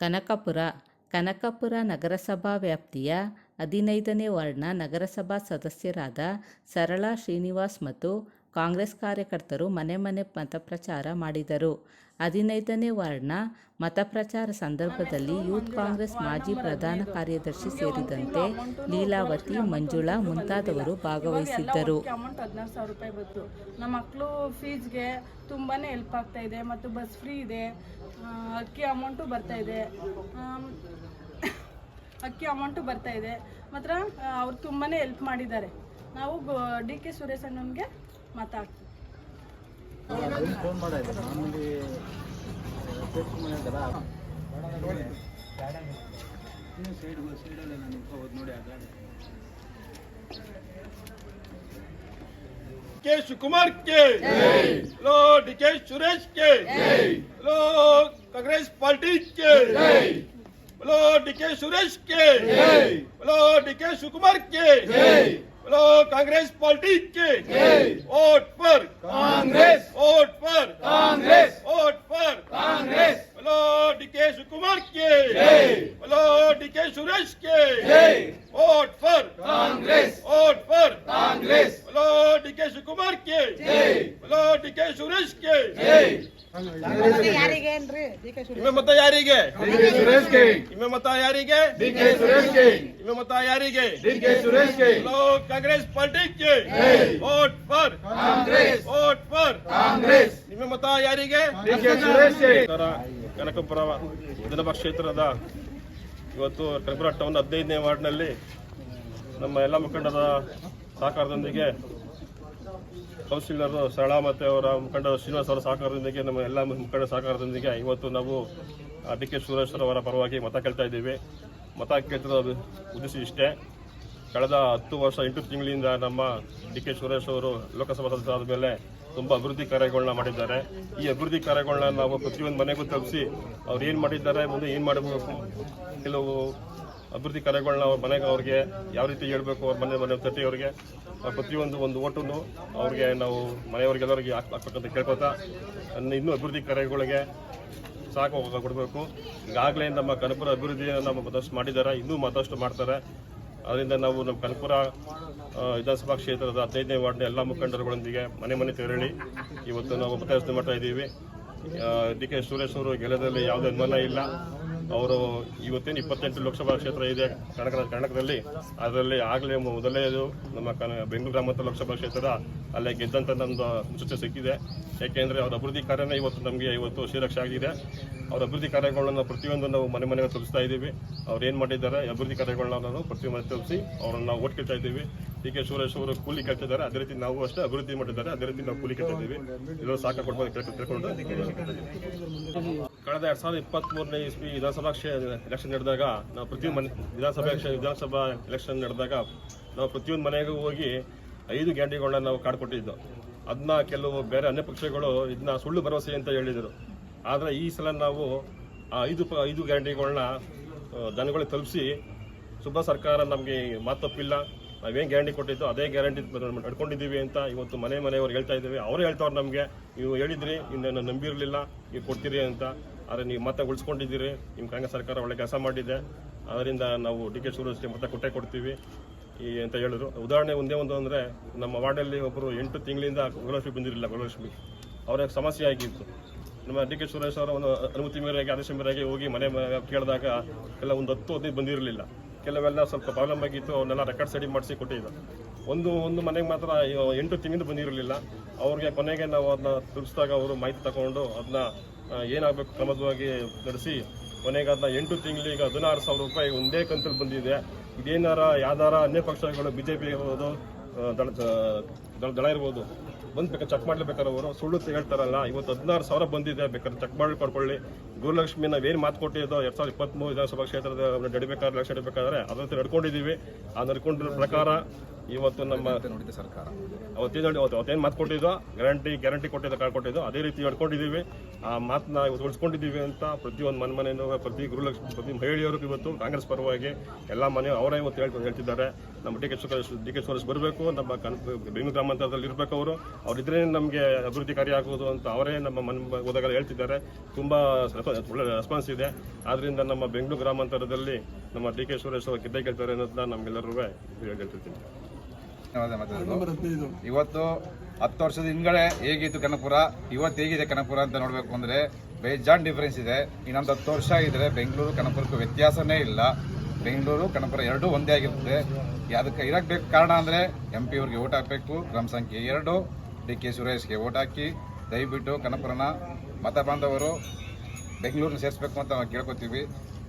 ಕನಕಪುರ ಕನಕಪುರ ನಗರಸಭಾ ವ್ಯಾಪ್ತಿಯ ಹದಿನೈದನೇ ವಾರ್ಡ್ನ ನಗರಸಭಾ ಸದಸ್ಯರಾದ ಸರಳಾ ಶ್ರೀನಿವಾಸ್ ಮತ್ತು ಕಾಂಗ್ರೆಸ್ ಕಾರ್ಯಕರ್ತರು ಮನೆ ಮನೆ ಮತಪ್ರಚಾರ ಮಾಡಿದರು. ಹದಿನೈದನೇ ವಾರ್ಡ್ನ ಮತಪ್ರಚಾರ ಸಂದರ್ಭದಲ್ಲಿ ಯೂತ್ ಕಾಂಗ್ರೆಸ್ ಮಾಜಿ ಪ್ರಧಾನ ಕಾರ್ಯದರ್ಶಿ ಸೇರಿದಂತೆ ಲೀಲಾವತಿ, ಮಂಜುಳಾ ಮುಂತಾದವರು ಭಾಗವಹಿಸಿದ್ದರು. ಅಮೌಂಟ್ ಹದಿನಾರು ಸಾವಿರ ರೂಪಾಯಿ ಬಂತು ನಮ್ಮ ಮಕ್ಕಳು ಫೀಸ್ಗೆ ತುಂಬಾ ಹೆಲ್ಪ್ ಆಗ್ತಾ ಇದೆ ಮತ್ತು ಬಸ್ ಫ್ರೀ ಇದೆ. ಅಕ್ಕಿ ಅಮೌಂಟು ಬರ್ತಾ ಇದೆ. ಅಕ್ಕಿ ಅಮೌಂಟು ಬರ್ತಾ ಇದೆ. ಮಾತ್ರ ಅವ್ರು ತುಂಬಾ ಹೆಲ್ಪ್ ಮಾಡಿದ್ದಾರೆ. ನಾವು ಡಿ ಕೆ ಸುರೇಶ್ ಅಣ್ಣನಿಗೆ ಮಾತಾಡ್ತೀವಿ ಕೆ ಶಿವಕುಮಾರ್ ಕೆ. ಲೋ, ಡಿ ಕೆ ಸುರೇಶ್ ಕೆ. ಲೋ, ಕಾಂಗ್ರೆಸ್ ಪಾರ್ಟಿ ಕೆ. ಲೋ, ಡಿ ಕೆ ಸುರೇಶ್ ಕೆ. ಲೋ, ಡಿ ಕೆ ಶಿವಕುಮಾರ್ ಕೆ. कांग्रेस पार्टी के वोट पर। कांग्रेस। वोट पर। कांग्रेस। ಇಮೆ ಮತ ಯಾರಿಗೆ? ಸುರೇಶ್ ಕೆ. ಇಮೆ ಮತ ಯಾರಿಗೆ? ಡಿ ಕೆ ಸುರೇಶ್ ಕೆ. ಇಮೆ ಮತ ಯಾರಿಗೆ? ಡಿ ಕೆ ಸುರೇಶ್ ಕೆ. ಲೋ Congress party K vote for. Congress. Vote for. Congress. ಇಮೆ ಮತ ಯಾರಿಗೆ? ಡಿ ಕೆ ಸುರೇಶ್ ಕೆ. ಕನಕಪುರ ವಿಧಾನಸಭಾ ಕ್ಷೇತ್ರದ ಇವತ್ತು ಕನಕಪುರ ಟೌನ್ ಹದಿನೈದನೇ ವಾರ್ಡ್ನಲ್ಲಿ ನಮ್ಮ ಎಲ್ಲ ಮುಖಂಡರ ಸಹಕಾರದೊಂದಿಗೆ ಕೌನ್ಸಿಲರ್ ಸರಳ ಮತ್ತು ಅವರ ಮುಖಂಡ ಶ್ರೀನಿವಾಸ್ ಅವರ ಸಹಕಾರದೊಂದಿಗೆ, ನಮ್ಮ ಎಲ್ಲ ಮುಖಂಡ ಸಹಕಾರದೊಂದಿಗೆ ಇವತ್ತು ನಾವು ಡಿ. ಕೆ. ಸುರೇಶ್ ಅವರ ಪರವಾಗಿ ಮತ ಕೇಳ್ತಾ ಇದ್ದೀವಿ. ಮತ ಕೇಳ್ತಿರೋ ಉದ್ದೇಶ ಇಷ್ಟೇ. ಕಳೆದ ಹತ್ತು ವರ್ಷ, ಎಂಟು ತಿಂಗಳಿಂದ ನಮ್ಮ ಡಿ. ಕೆ. ಸುರೇಶ್ ಅವರು ಲೋಕಸಭಾ ಸದಸ್ಯರಾದ ಮೇಲೆ ತುಂಬ ಅಭಿವೃದ್ಧಿ ಕಾರ್ಯಗಳನ್ನ ಮಾಡಿದ್ದಾರೆ. ಈ ಅಭಿವೃದ್ಧಿ ಕಾರ್ಯಗಳನ್ನ ನಾವು ಪ್ರತಿಯೊಂದು ಮನೆಗೂ ತಲುಪಿಸಿ ಅವ್ರು ಏನು ಮಾಡಿದ್ದಾರೆ, ಮುಂದೆ ಏನು ಮಾಡಬೇಕು, ಕೆಲವು ಅಭಿವೃದ್ಧಿ ಕಾರ್ಯಗಳನ್ನ ಅವ್ರ ಮನೆಗೆ ಅವ್ರಿಗೆ ಯಾವ ರೀತಿ ಹೇಳಬೇಕು ಅವ್ರ ಮನೆ ಮನೆ ತಟ್ಟಿ ಅವ್ರಿಗೆ ಅವ್ರ ಪ್ರತಿಯೊಂದು ಒಂದು ಓಟನ್ನು ಅವ್ರಿಗೆ ನಾವು ಮನೆಯವ್ರಿಗೆಲ್ಲರಿಗೆ ಹಾಕ್ ಹಾಕ್ಬೇಕಂತ ಕೇಳ್ಕೊತಾ ಇನ್ನೂ ಅಭಿವೃದ್ಧಿ ಕಾರ್ಯಗಳಿಗೆ ಸಾಕು ಕೊಡಬೇಕು. ಈಗಾಗಲೇ ನಮ್ಮ ಕನಪುರ ಅಭಿವೃದ್ಧಿಯನ್ನು ನಮ್ಮ ಮತ್ತಷ್ಟು ಮಾಡಿದ್ದಾರೆ, ಇನ್ನೂ ಮತ್ತಷ್ಟು ಮಾಡ್ತಾರೆ. ಅದರಿಂದ ನಾವು ನಮ್ಮ ಕನಪುರ ವಿಧಾನಸಭಾ ಕ್ಷೇತ್ರದ ಹದಿನೈದನೇ ವಾರ್ಡ್ನ ಎಲ್ಲ ಮುಖಂಡರುಗಳೊಂದಿಗೆ ಮನೆ ಮನೆ ತೆರಳಿ ಇವತ್ತು ನಾವು ಮತಯಾಚನೆ ಮಾಡ್ತಾ ಇದ್ದೀವಿ. ಡಿ ಕೆ ಸುರೇಶ್ ಅವರು ಗೆಲ್ಲದಲ್ಲಿ ಯಾವುದೇ ಅನುಮಾನ ಇಲ್ಲ. ಅವರು ಇವತ್ತೇನು ಇಪ್ಪತ್ತೆಂಟು ಲೋಕಸಭಾ ಕ್ಷೇತ್ರ ಇದೆ ಕರ್ನಾಟಕ ಕರ್ನಾಟಕದಲ್ಲಿ. ಅದರಲ್ಲಿ ಆಗಲೇ ಮೊದಲನೇದು ನಮ್ಮ ಕನ ಬೆಂಗಳೂರು ಗ್ರಾಮಾಂತರ ಲೋಕಸಭಾ ಕ್ಷೇತ್ರ ಅಲ್ಲೇ ಗೆದ್ದಂತ ನಮ್ಮದು ಮುನ್ಸೂಚನೆ ಸಿಕ್ಕಿದೆ. ಯಾಕೆಂದರೆ ಅವರ ಅಭಿವೃದ್ಧಿ ಕಾರ್ಯನೇ ಇವತ್ತು ನಮಗೆ ಇವತ್ತು ಶ್ರೀರಕ್ಷೆ ಆಗಿದೆ. ಅವರ ಅಭಿವೃದ್ಧಿ ಕಾರ್ಯಗಳನ್ನ ಪ್ರತಿಯೊಂದು ನಾವು ಮನೆ ಮನೆಗೆ ತಲುಪಿಸ್ತಾ ಇದ್ದೀವಿ. ಅವ್ರು ಏನು ಮಾಡಿದ್ದಾರೆ ಅಭಿವೃದ್ಧಿ ಕಾರ್ಯಗಳನ್ನ ನಾವು ಪ್ರತಿ ಮನೆ ತಲುಪಿಸಿ ಅವ್ರನ್ನ ನಾವು ಓಟ್ ಕೇಳ್ತಾ ಇದ್ದೀವಿ. ಡಿ ಕೆ ಸುರೇಶ್ ಅವರು ಕೂಲಿ ಕೇಳ್ತಿದ್ದಾರೆ ಅದೇ ರೀತಿ ನಾವು ಅಷ್ಟೇ ಅಭಿವೃದ್ಧಿ ಮಾಡಿದ್ದಾರೆ, ಅದೇ ರೀತಿ ನಾವು ಕೂಲಿ ಇದ್ದೀವಿ ಎಲ್ಲರೂ ಸಾಕ ಕೊಡ್ಬೋದು ತಿಳ್ಕೊಂಡು. ಕಳೆದ ಎರಡ್ ಸಾವಿರದ ಇಪ್ಪತ್ತ್ ಮೂರನೇ ಇಸ್ವಿ ವಿಧಾನಸಭಾ ಕ್ಷೇ ಎಲೆಕ್ಷನ್ ನಡೆದಾಗ ನಾವು ಪ್ರತಿ ಮನೆ ವಿಧಾನಸಭೆ ವಿಧಾನಸಭಾ ಎಲೆಕ್ಷನ್ ನಡೆದಾಗ ನಾವು ಪ್ರತಿಯೊಂದು ಮನೆಗೂ ಹೋಗಿ ಐದು ಗ್ಯಾರಂಟಿಗಳನ್ನ ನಾವು ಕಾಡ್ಕೊಟ್ಟಿದ್ದು. ಅದನ್ನ ಕೆಲವು ಬೇರೆ ಅನ್ಯ ಪಕ್ಷಗಳು ಇದನ್ನ ಸುಳ್ಳು ಭರವಸೆ ಅಂತ ಹೇಳಿದರು. ಆದರೆ ಈ ಸಲ ನಾವು ಆ ಐದು ಪ ಐದು ಗ್ಯಾರಂಟಿಗಳನ್ನ ದನಗಳಿಗೆ ತಲುಪಿಸಿ ಸುಬ್ಬ ಸರ್ಕಾರ ನಮಗೆ ಮಾತಪ್ಪಿಲ್ಲ. ತಪ್ಪಿಲ್ಲ ನಾವೇನು ಗ್ಯಾರಂಟಿ ಕೊಟ್ಟಿದ್ದು ಅದೇ ಗ್ಯಾರಂಟಿ ನಡ್ಕೊಂಡಿದ್ದೀವಿ ಅಂತ ಇವತ್ತು ಮನೆ ಮನೆಯವರು ಹೇಳ್ತಾ ಇದ್ದೀವಿ. ಅವರೇ ಹೇಳ್ತಾವ್ರು ನಮಗೆ, ನೀವು ಹೇಳಿದ್ರಿ ಇನ್ನೇನು ನಂಬಿರಲಿಲ್ಲ, ನೀವು ಕೊಡ್ತೀರಿ ಅಂತ. ಆದರೆ ನೀವು ಮತ ಉಳಿಸ್ಕೊಂಡಿದ್ದೀರಿ. ನಿಮ್ಮ ಕಾಂಗ್ರೆಸ್ ಸರ್ಕಾರ ಒಳ್ಳೆ ಕೆಲಸ ಮಾಡಿದೆ. ಅದರಿಂದ ನಾವು ಡಿ ಕೆ ಶಿವರಾಜ್ಗೆ ಮತ್ತೆ ಕೊಟ್ಟೆ ಕೊಡ್ತೀವಿ ಈ ಅಂತ ಹೇಳಿದ್ರು. ಉದಾಹರಣೆ ಒಂದೇ ಒಂದು ಅಂದರೆ, ನಮ್ಮ ವಾರ್ಡಲ್ಲಿ ಒಬ್ಬರು ಎಂಟು ತಿಂಗಳಿಂದ ಗೃಹಲಕ್ಷ್ಮಿ ಬಂದಿರಲಿಲ್ಲ ಗೃಹಲಕ್ಷ್ಮಿ ಅವ್ರಿಗೆ ಸಮಸ್ಯೆ ಆಗಿತ್ತು. ನಮ್ಮ ಡಿ ಕೆ ಸುರೇಶ್ ಅವರ ಒಂದು ಅನುಮತಿ ಮೇರೆಗೆ, ಆದೇಶ ಮೇರೆಗೆ ಹೋಗಿ ಮನೆ ಕೇಳಿದಾಗ ಎಲ್ಲ ಒಂದು ಹತ್ತು ಹದಿನೈದು ಬಂದಿರಲಿಲ್ಲ. ಕೆಲವೆಲ್ಲ ಸ್ವಲ್ಪ ಪ್ರಾಬ್ಲಮ್ ಆಗಿತ್ತು ಅವನ್ನೆಲ್ಲ ರೆಕಾರ್ಡ್ ಸೆಡಿ ಮಾಡಿಸಿ ಕೊಟ್ಟಿದ್ದ. ಒಂದು ಒಂದು ಮನೆಗೆ ಮಾತ್ರ ಎಂಟು ತಿಂಗಳು ಬಂದಿರಲಿಲ್ಲ. ಅವ್ರಿಗೆ ಕೊನೆಗೆ ನಾವು ಅದನ್ನ ತಿಳಿಸಿದಾಗ ಅವರು ಮಾಹಿತಿ ತಗೊಂಡು ಅದನ್ನ ಏನಾಗಬೇಕು ಕ್ರಮವಾಗಿ ನಡೆಸಿ, ಕೊನೆಗೆ ಅದನ್ನ ಎಂಟು ತಿಂಗಳಿಗೆ ಹದಿನಾರು ಸಾವಿರ ರೂಪಾಯಿ ಒಂದೇ ಕಂತಲ್ಲಿ ಬಂದಿದೆ. ಇದೇನಾರ, ಯಾವ್ದಾರ ಅನ್ಯ ಪಕ್ಷಗಳು ಬಿ ಜೆ ಪಿ ಇರ್ಬೋದು ದಳ ದಳ ಇರ್ಬೋದು ಬಂದು ಬೇಕಾದ್ರೆ ಚೆಕ್ ಮಾಡ್ಲೇಬೇಕಾದ್ರೆ ಅವರು. ಸುಳ್ಳು ಹೇಳ್ತಾರಲ್ಲ, ಇವತ್ತು ಹದಿನಾರು ಸಾವಿರ ಬಂದಿದೆ, ಬೇಕಾದ್ರೆ ಚೆಕ್ ಮಾಡಿ ಪಡ್ಕೊಳ್ಳಿ. ಗೃಹಲಕ್ಷ್ಮಿ ನಾವೇನು ಮಾತು ಕೊಟ್ಟಿದ್ದೋ ಎರಡು ಸಾವಿರದ ಇಪ್ಪತ್ತ್ಮೂರು ವಿಧಾನಸಭಾ ಕ್ಷೇತ್ರದ ನಡಿಬೇಕಾದ್ರೆ, ಲಕ್ಷ ನಡಿಬೇಕಾದ್ರೆ ಅದರಂತೆ ನಡ್ಕೊಂಡಿದ್ದೀವಿ. ಆ ನಡ್ಕೊಂಡಿರೋ ಪ್ರಕಾರ ಇವತ್ತು ನಮ್ಮ ನುಡಿದ ಸರ್ಕಾರ. ಅವತ್ತೇನು ಅವತ್ತು ಅವತ್ತೇನು ಮಾತು ಕೊಟ್ಟಿದ್ದೋ ಗ್ಯಾರಂಟಿ ಗ್ಯಾರಂಟಿ ಕೊಟ್ಟಿದ್ದು ಕಾರ್ಡ್ ಕೊಟ್ಟಿದ್ದು. ಅದೇ ರೀತಿ ಹೇಳ್ಕೊಂಡಿದ್ದೀವಿ ಆ ಮಾತನ್ನ ಇವತ್ತು ಉಳಿಸ್ಕೊಂಡಿದ್ದೀವಿ ಅಂತ ಪ್ರತಿಯೊಂದು ಮನೆ ಮನೆಯೂ ಪ್ರತಿ ಗೃಹಲಕ್ಷ್ಮಿ ಪ್ರತಿ ಮಹಿಳೆಯವರು ಇವತ್ತು ಕಾಂಗ್ರೆಸ್ ಪರವಾಗಿ ಎಲ್ಲ ಮನೆ ಅವರೇ ಇವತ್ತು ಹೇಳ್ಕೊಂಡು ಹೇಳ್ತಿದ್ದಾರೆ. ನಮ್ಮ D K Suresh D K Suresh ಬರಬೇಕು ನಮ್ಮ ಕನ್ ಬೆಂಗಳೂರು ಗ್ರಾಮಾಂತರದಲ್ಲಿ ಇರಬೇಕು ಅವರು. ಅವರಿದ್ರೆ ನಮಗೆ ಅಭಿವೃದ್ಧಿ ಕಾರ್ಯ ಆಗುವುದು ಅಂತ ಅವರೇ ನಮ್ಮ ಮನ್ ಹೋದಾಗ ಹೇಳ್ತಿದ್ದಾರೆ. ತುಂಬ ಒಳ್ಳೆ ರೆಸ್ಪಾನ್ಸ್ ಇದೆ. ಆದ್ದರಿಂದ ನಮ್ಮ ಬೆಂಗಳೂರು ಗ್ರಾಮಾಂತರದಲ್ಲಿ ನಮ್ಮ ಡಿ ಕೆ ಸುರೇಶ್ ಅವರು ಗೆದ್ದೇ ಗೆಲ್ತಾರೆ ಅನ್ನೋದನ್ನ ನಮಗೆಲ್ಲರೂ ಹೇಳ್ತಿರ್ತೀನಿ. ಇವತ್ತು ಹತ್ತು ವರ್ಷದ ಹಿಂದ್ಗಡೆ ಹೇಗಿತ್ತು ಕನಕಪುರ? ಇವತ್ತು ಹೇಗಿದೆ ಕನಕಪುರ ಅಂತ ನೋಡಬೇಕು ಅಂದ್ರೆ ಬೇಜಾನ್ ಡಿಫರೆನ್ಸ್ ಇದೆ. ಇನ್ನೊಂದು ಹತ್ತು ವರ್ಷ ಇದ್ರೆ ಬೆಂಗಳೂರು ಕನಕಪುರಕ್ಕೂ ವ್ಯತ್ಯಾಸನೇ ಇಲ್ಲ. ಬೆಂಗಳೂರು ಕನಕಪುರ ಎರಡೂ ಒಂದೇ ಆಗಿರುತ್ತೆ. ಅದಕ್ಕೆ ಇರಕ್ಕೆ ಬೇಕು ಕಾರಣ ಅಂದ್ರೆ ಎಂ ಪಿ ಅವ್ರಿಗೆ ಓಟ್ ಹಾಕಬೇಕು ಗ್ರಾಮ ಸಂಖ್ಯೆ ಎರಡು ಡಿ ಕೆ ಸುರೇಶ್ಗೆ ಓಟ್ ಹಾಕಿ ದಯವಿಟ್ಟು ಕನಕಪುರನ ಮತ ಬಾಂಧವರು ಬೆಂಗಳೂರನ್ನ ಸೇರಿಸ್ಬೇಕು ಅಂತ ನಾವು ಕೇಳ್ಕೊತೀವಿ.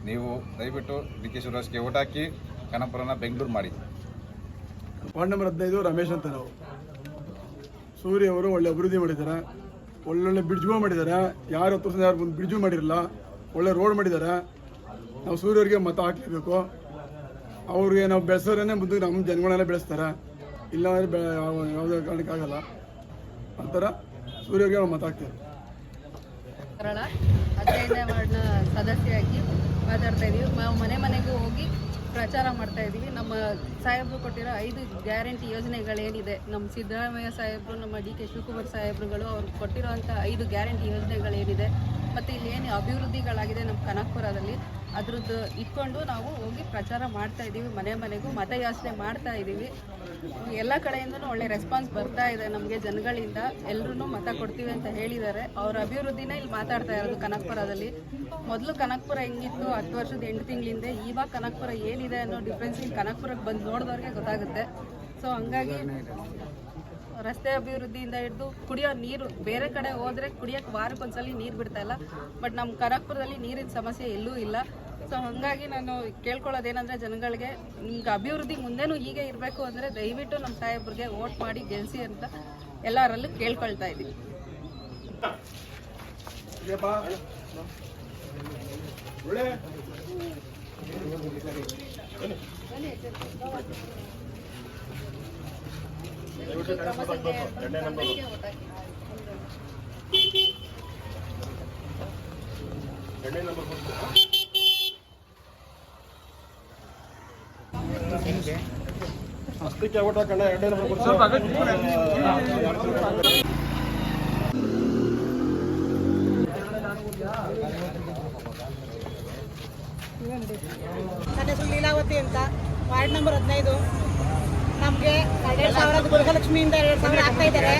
ನೀವು ದಯವಿಟ್ಟು ಡಿ ಕೆ ಸುರೇಶ್ಗೆ ಓಟ್ ಹಾಕಿ ಕನಕಪುರನ ಬೆಂಗಳೂರು ಮಾಡಿ. ವಾರ್ಡ್ ನಂಬರ್ ಹದಿನೈದು ರಮೇಶ್ ಅಂತ ನಾವು. ಸೂರ್ಯ ಅವರು ಒಳ್ಳೆ ಅಭಿವೃದ್ಧಿ ಮಾಡಿದ್ದಾರೆ. ಒಳ್ಳೊಳ್ಳೆ ಬ್ರಿಡ್ಜ್ಗಳು ಮಾಡಿದ್ದಾರೆ. ಯಾರು ಹತ್ತು ವರ್ಷ ಯಾರು ಒಂದು ಬ್ರಿಡ್ಜು ಮಾಡಿರಲ್ಲ ಒಳ್ಳೆ ರೋಡ್ ಮಾಡಿದ್ದಾರೆ. ನಾವು ಸೂರ್ಯವ್ರಿಗೆ ಮತ ಹಾಕಲೇಬೇಕು. ಅವ್ರಿಗೆ ನಾವು ಬೆಳೆಸೋರೇ ಮುಂದೆ ನಮ್ಮ ಜನಗಳನ್ನೇ ಬೆಳೆಸ್ತಾರೆ. ಇಲ್ಲ ಅಂದರೆ ಯಾವುದೇ ಕಾರಣಕ್ಕಾಗಲ್ಲ. ಆ ಥರ ಸೂರ್ಯವ್ರಿಗೆ ನಾವು ಮತ ಹಾಕ್ತೀವಿ. ಸದಸ್ಯ ವಾರ್ಡ್ನ ಮಾತಾಡ್ತಾ ಇದೀವಿ. ಮನೆ ಮನೆಗೂ ಪ್ರಚಾರ ಮಾಡ್ತಾ ಇದ್ದೀವಿ. ನಮ್ಮ ಸಾಹೇಬರು ಕೊಟ್ಟಿರೋ ಐದು ಗ್ಯಾರಂಟಿ ಯೋಜನೆಗಳೇನಿದೆ? ನಮ್ಮ ಸಿದ್ದರಾಮಯ್ಯ ಸಾಹೇಬರು, ನಮ್ಮ ಡಿ ಕೆ ಶಿವಕುಮಾರ್ ಸಾಹೇಬರುಗಳು ಅವ್ರು ಕೊಟ್ಟಿರೋಂಥ ಐದು ಗ್ಯಾರಂಟಿ ಯೋಜನೆಗಳೇನಿದೆ? ಮತ್ತು ಇಲ್ಲಿ ಏನು ಅಭಿವೃದ್ಧಿಗಳಾಗಿದೆ ನಮ್ಮ ಕನಕಪುರದಲ್ಲಿ? ಅದ್ರದ್ದು ಇಟ್ಕೊಂಡು ನಾವು ಹೋಗಿ ಪ್ರಚಾರ ಮಾಡ್ತಾ ಇದ್ದೀವಿ, ಮನೆ ಮನೆಗೂ ಮತಯಾಚನೆ ಮಾಡ್ತಾ ಇದ್ದೀವಿ. ಎಲ್ಲ ಕಡೆಯಿಂದನೂ ಒಳ್ಳೆ ರೆಸ್ಪಾನ್ಸ್ ಬರ್ತಾ ಇದೆ ನಮಗೆ ಜನಗಳಿಂದ. ಎಲ್ಲರೂ ಮತ ಕೊಡ್ತೀವಿ ಅಂತ ಹೇಳಿದ್ದಾರೆ. ಅವ್ರ ಅಭಿವೃದ್ಧಿನ ಇಲ್ಲಿ ಮಾತಾಡ್ತಾ ಇರೋದು ಕನಕಪುರದಲ್ಲಿ. ಮೊದಲು ಕನಕಪುರ ಹೆಂಗಿತ್ತು? ಹತ್ತು ವರ್ಷದ ಎಂಟು ತಿಂಗಳಿಂದ ಇವಾಗ ಕನಕಪುರ ಏನಿದೆ ಅನ್ನೋ ಡಿಫ್ರೆನ್ಸ್ ಇಲ್ಲಿ ಕನಕಪುರಕ್ಕೆ ಬಂದು ನೋಡಿದವ್ರಿಗೆ ಗೊತ್ತಾಗುತ್ತೆ. ಸೊ ಹಂಗಾಗಿ ರಸ್ತೆ ಅಭಿವೃದ್ಧಿಯಿಂದ ಹಿಡಿದು ಕುಡಿಯೋ ನೀರು, ಬೇರೆ ಕಡೆ ಹೋದರೆ ಕುಡಿಯೋಕ್ಕೆ ವಾರಕ್ಕೊಂದ್ಸಲಿ ನೀರು ಬಿಡ್ತಾ ಇಲ್ಲ. ಬಟ್ ನಮ್ಮ ಕನಕಪುರದಲ್ಲಿ ನೀರಿನ ಸಮಸ್ಯೆ ಎಲ್ಲೂ ಇಲ್ಲ. ಸೊ ಹಾಗಾಗಿ ನಾನು ಕೇಳ್ಕೊಳ್ಳೋದೇನೆಂದರೆ ಜನಗಳಿಗೆ ನಿಮ್ಗೆ ಅಭಿವೃದ್ಧಿ ಮುಂದೆನೂ ಹೀಗೆ ಇರಬೇಕು ಅಂದರೆ ದಯವಿಟ್ಟು ನಮ್ಮ ಸಾಹೇಬ್ರಿಗೆ ವೋಟ್ ಮಾಡಿ ಗೆಲ್ಸಿ ಅಂತ ಎಲ್ಲರಲ್ಲೂ ಕೇಳ್ಕೊಳ್ತಾ ಇದ್ದೀನಿ. ಎರಡನೇ ನಂಬರ್ ಎರಡನೇ ನಂಬರ್ ಕೊಡ್ತೀರಾ? ಅಷ್ಟಕ್ಕೆ ಊಟ ಕಣ್ಣ ಎರಡನೇ ನಂಬರ್ ಕೊಡ್ತೀರಾ? ನನ್ನ ಹೆಸರು ಲೀಲಾವತಿ ಅಂತ. ವಾರ್ಡ್ ನಂಬರ್ ಹದಿನೈದು. ನಮಗೆ ಎರಡು ಸಾವಿರದ ಗೃಹಲಕ್ಷ್ಮಿಯಿಂದ ಎರಡು ಸಾವಿರ ಆಗ್ತಾ ಇದ್ದಾರೆ.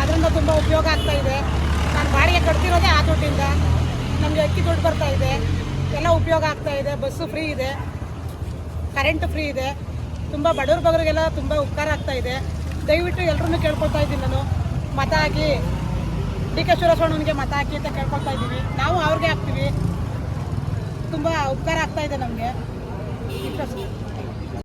ಅದರಿಂದ ತುಂಬ ಉಪಯೋಗ ಆಗ್ತಾ ಇದೆ. ನಾನು ಬಾಡಿಗೆ ಕಟ್ತಿರೋದೇ ಆ ದುಡ್ಡಿಂದ. ನಮಗೆ ಅಕ್ಕಿ ದುಡ್ಡು ಬರ್ತಾ ಇದೆ. ಎಲ್ಲ ಉಪಯೋಗ ಆಗ್ತಾ ಇದೆ. ಬಸ್ಸು ಫ್ರೀ ಇದೆ. ಕರೆಂಟ್ ಫ್ರೀ ಇದೆ. ತುಂಬ ಬಡವ್ರ ಬಗ್ಗರಿಗೆಲ್ಲ ತುಂಬ ಉಪಕಾರ ಆಗ್ತಾ ಇದೆ. ದಯವಿಟ್ಟು ಎಲ್ಲರನ್ನೂ ಕೇಳ್ಕೊಳ್ತಾ ಇದ್ದೀನಿ ನಾನು. ಮತ ಹಾಕಿ. ಡಿ ಕೆ ಮತ ಹಾಕಿ ಅಂತ ಕೇಳ್ಕೊಳ್ತಾ ಇದ್ದೀವಿ ನಾವು ಅವ್ರಿಗೆ ಹಾಕ್ತೀವಿ. ತುಂಬ ಉಪಕಾರ ಆಗ್ತಾ ಇದೆ ನಮಗೆ.